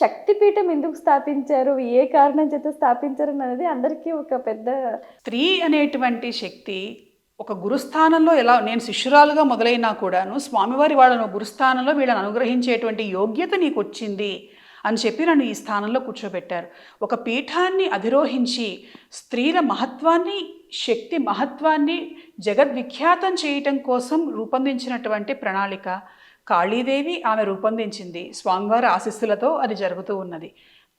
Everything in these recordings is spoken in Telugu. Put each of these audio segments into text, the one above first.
శక్తిపీఠం ఎందుకు స్థాపించారు? ఏ కారణం చేత స్థాపించారు అనేది అందరికీ ఒక పెద్ద స్త్రీ అనేటువంటి శక్తి ఒక గురుస్థానంలో ఎలా నేను శిష్యురాలుగా మొదలైనా కూడాను స్వామివారి వాళ్ళను గురుస్థానంలో వీళ్ళని అనుగ్రహించేటువంటి యోగ్యత నీకు వచ్చింది అని చెప్పి నన్ను ఈ స్థానంలో కూర్చోబెట్టారు. ఒక పీఠాన్ని అధిరోహించి స్త్రీల మహత్వాన్ని శక్తి మహత్వాన్ని జగద్విఖ్యాతం చేయటం కోసం రూపొందించినటువంటి ప్రణాళిక కాళీదేవి ఆమె రూపొందించింది. స్వామివారి ఆశీస్సులతో అది జరుగుతూ ఉన్నది.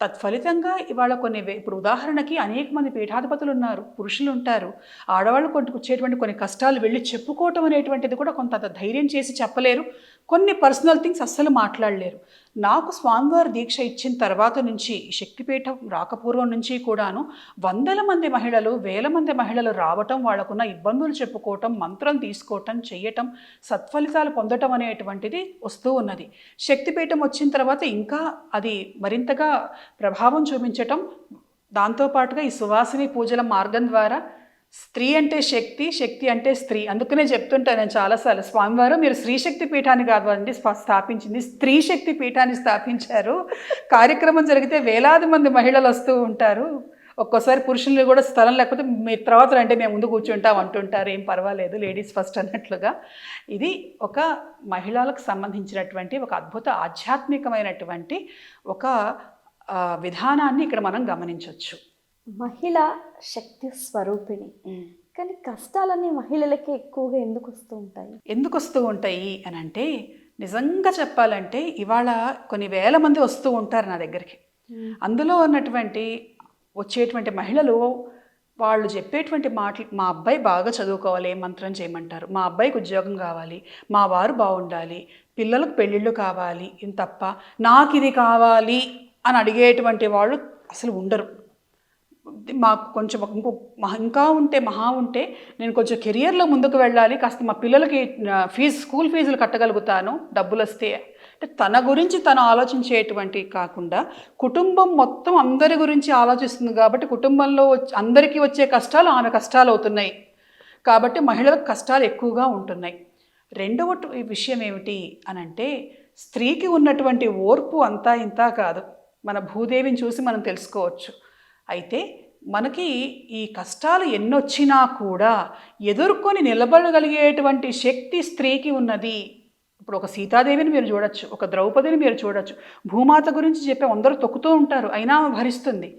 తత్ఫలితంగా ఇవాళ కొన్ని ఇప్పుడు ఉదాహరణకి అనేక మంది పీఠాధిపతులు ఉన్నారు పురుషులు ఉంటారు. ఆడవాళ్ళు కొట్టుకొచ్చేటువంటి కొన్ని కష్టాలు వెళ్ళి చెప్పుకోవటం అనేటువంటిది కూడా కొంత ధైర్యం చేసి చెప్పలేరు. కొన్ని పర్సనల్ థింగ్స్ అస్సలు మాట్లాడలేరు. నాకు స్వామివారి దీక్ష ఇచ్చిన తర్వాత నుంచి శక్తిపీఠం రాకపూర్వం నుంచి కూడాను వందల మంది మహిళలు వేల మంది మహిళలు రావటం వాళ్ళకున్న ఇబ్బందులు చెప్పుకోవటం మంత్రం తీసుకోవటం చెయ్యటం సత్ఫలితాలు పొందటం అనేటువంటిది వస్తూ ఉన్నది. శక్తిపీఠం వచ్చిన తర్వాత ఇంకా అది మరింతగా ప్రభావం చూపించటం దాంతోపాటుగా ఈ సువాసిని పూజల మార్గం ద్వారా స్త్రీ అంటే శక్తి శక్తి అంటే స్త్రీ. అందుకనే చెప్తుంటాను నేను చాలాసార్లు. స్వామివారు మీరు స్త్రీ శక్తి పీఠాన్ని కాదు అండి స్థాపించింది స్త్రీ శక్తి పీఠాన్ని స్థాపించారు. కార్యక్రమం జరిగితే వేలాది మంది మహిళలు వస్తూ ఉంటారు. ఒక్కోసారి పురుషులు కూడా స్థలం లేకపోతే మీ తర్వాత అంటే మేము ముందు కూర్చుంటాం అంటుంటారు. ఏం పర్వాలేదు లేడీస్ ఫస్ట్ అన్నట్లుగా. ఇది ఒక మహిళలకు సంబంధించినటువంటి ఒక అద్భుత ఆధ్యాత్మికమైనటువంటి ఒక విధానాన్ని ఇక్కడ మనం గమనించవచ్చు మహిళ శక్తి స్వరూపిణి. కానీ కష్టాలన్నీ మహిళలకి ఎక్కువగా ఎందుకు వస్తూ ఉంటాయి? ఎందుకు వస్తూ ఉంటాయి అని అంటే నిజంగా చెప్పాలంటే ఇవాళ కొన్ని వేల మంది వస్తూ ఉంటారు నా దగ్గరికి. అందులో ఉన్నటువంటి వచ్చేటువంటి మహిళలు వాళ్ళు చెప్పేటువంటి మాటలు మా అబ్బాయి బాగా చదువుకోవాలి ఏ మంత్రం చేయమంటారు? మా అబ్బాయికి ఉద్యోగం కావాలి మా వారు బాగుండాలి పిల్లలకు పెళ్ళిళ్ళు కావాలి ఇది తప్ప నాకు ఇది కావాలి అని అడిగేటువంటి వాళ్ళు అసలు ఉండరు. మాకు కొంచెం ఇంకో మహా- ఇంకా ఉంటే మహా ఉంటే నేను కొంచెం కెరియర్లో ముందుకు వెళ్ళాలి కాస్త మా పిల్లలకి ఫీజు స్కూల్ ఫీజులు కట్టగలుగుతాను డబ్బులు వస్తే అంటే తన గురించి తను ఆలోచించేటువంటి కాకుండా కుటుంబం మొత్తం అందరి గురించి ఆలోచిస్తుంది కాబట్టి కుటుంబంలో అందరికీ వచ్చే కష్టాలు ఆమె కష్టాలు అవుతున్నాయి. కాబట్టి మహిళలకు కష్టాలు ఎక్కువగా ఉంటున్నాయి. రెండవ విషయం ఏమిటి అని అంటే స్త్రీకి ఉన్నటువంటి ఓర్పు అంతా ఇంతా కాదు. మన భూదేవిని చూసి మనం తెలుసుకోవచ్చు. అయితే మనకి ఈ కష్టాలు ఎన్నొచ్చినా కూడా ఎదుర్కొని నిలబడగలిగేటువంటి శక్తి స్త్రీకి ఉన్నది. ఇప్పుడు ఒక సీతాదేవిని మీరు చూడొచ్చు ఒక ద్రౌపదిని మీరు చూడొచ్చు. భూమాత గురించి చెప్పే అందరూ తొక్కుతూ ఉంటారు అయినా ఆమె భరిస్తుంది.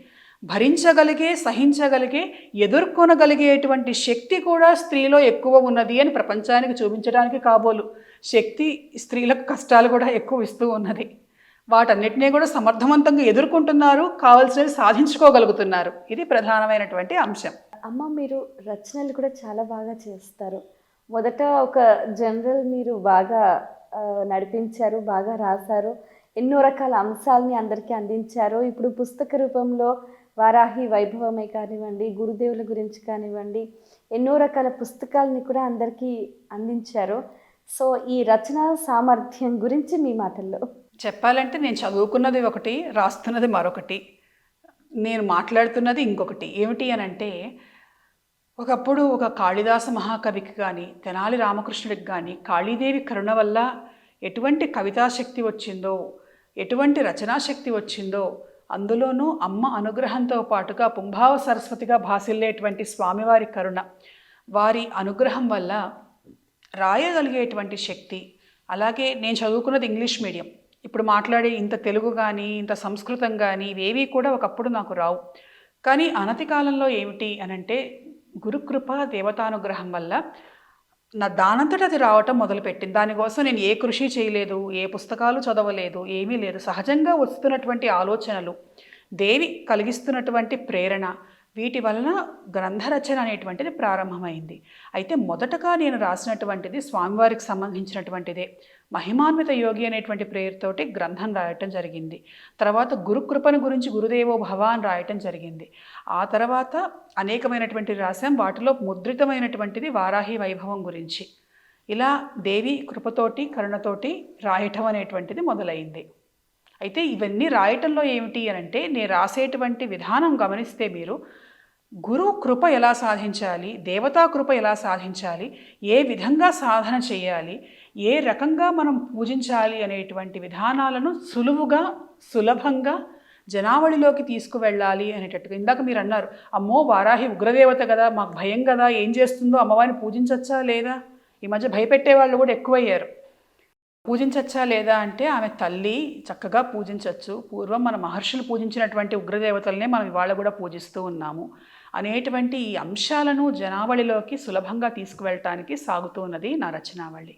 భరించగలిగే సహించగలిగే ఎదుర్కొనగలిగేటువంటి శక్తి కూడా స్త్రీలో ఎక్కువ ఉన్నది అని ప్రపంచానికి చూపించడానికి కాబోలు. శక్తి స్త్రీలకు కష్టాలు కూడా ఎక్కువ ఇస్తూ ఉన్నది. వాటన్నిటినీ కూడా సమర్థవంతంగా ఎదుర్కొంటున్నారు కావాల్సినవి సాధించుకోగలుగుతున్నారు. ఇది ప్రధానమైనటువంటి అంశం. అమ్మ మీరు రచనలు కూడా చాలా బాగా చేస్తారు. మొదట ఒక జనరల్ మీరు బాగా నడిపించారు బాగా రాశారు. ఎన్నో రకాల అంశాలని అందరికీ అందించారు. ఇప్పుడు పుస్తక రూపంలో వారాహి వైభవమే కానివ్వండి గురుదేవుల గురించి కానివ్వండి ఎన్నో రకాల పుస్తకాలని కూడా అందరికీ అందించారు. సో ఈ రచన సామర్థ్యం గురించి మీ మాటల్లో. చెప్పాలంటే నేను చదువుకున్నది ఒకటి రాస్తున్నది మరొకటి. నేను మాట్లాడుతున్నది ఇంకొకటి. ఏమిటి అని అంటే ఒకప్పుడు ఒక కాళిదాస మహాకవికి కానీ తెనాలి రామకృష్ణుడికి కానీ కాళీదేవి కరుణ వల్ల ఎటువంటి కవితాశక్తి వచ్చిందో ఎటువంటి రచనాశక్తి వచ్చిందో అందులోనూ అమ్మ అనుగ్రహంతో పాటుగా పుంభావ సరస్వతిగా భాసిల్లేటువంటి స్వామివారి కరుణ వారి అనుగ్రహం వల్ల రాయగలిగేటువంటి శక్తి. అలాగే నేను చదువుకున్నది ఇంగ్లీష్ మీడియం. ఇప్పుడు మాట్లాడే ఇంత తెలుగు కానీ ఇంత సంస్కృతం కానీ ఇవేవి కూడా ఒకప్పుడు నాకు రావు. కానీ అనతి కాలంలో ఏమిటి అనంటే గురుకృప దేవతానుగ్రహం వల్ల నా దానంతట అది రావటం మొదలుపెట్టింది. దానికోసం నేను ఏ కృషి చేయలేదు ఏ పుస్తకాలు చదవలేదు ఏమీ లేదు. సహజంగా వస్తున్నటువంటి ఆలోచనలు దేవి కలిగిస్తున్నటువంటి ప్రేరణ వీటి వలన గ్రంథరచన అనేటువంటిది ప్రారంభమైంది. అయితే మొదటగా నేను రాసినటువంటిది స్వామివారికి సంబంధించినటువంటిదే. మహిమాన్విత యోగి అనేటువంటి ప్రేరుతోటి గ్రంథం రాయటం జరిగింది. తర్వాత గురుకృపను గురించి గురుదేవో భవ అని రాయటం జరిగింది. ఆ తర్వాత అనేకమైనటువంటి రాశాం. వాటిలో ముద్రితమైనటువంటిది వారాహి వైభవం గురించి. ఇలా దేవి కృపతోటి కరుణతోటి రాయటం అనేటువంటిది మొదలైంది. అయితే ఇవన్నీ రాయటంలో ఏమిటి అని అంటే నేను రాసేటువంటి విధానం గమనిస్తే మీరు గురువు కృప ఎలా సాధించాలి? దేవతా కృప ఎలా సాధించాలి? ఏ విధంగా సాధన చేయాలి? ఏ రకంగా మనం పూజించాలి అనేటువంటి విధానాలను సులువుగా సులభంగా జనావళిలోకి తీసుకువెళ్ళాలి అనేటట్టుగా ఇందాక మీరు అన్నారు అమ్మో వారాహి ఉగ్రదేవత కదా మాకు భయం కదా ఏం చేస్తుందో అమ్మవారిని పూజించచ్చా లేదా? ఈ మధ్య భయపెట్టే వాళ్ళు కూడా ఎక్కువయ్యారు. పూజించచ్చా లేదా అంటే ఆమె తల్లి చక్కగా పూజించవచ్చు పూర్వం మన మహర్షులు పూజించినటువంటి ఉగ్రదేవతలనే మనం ఇవాళ కూడా పూజిస్తూ ఉన్నాము. అనేటువంటి ఈ అంశాలను జనావళిలోకి సులభంగా తీసుకువెళ్ళటానికి సాగుతున్నది నా రచనావళి.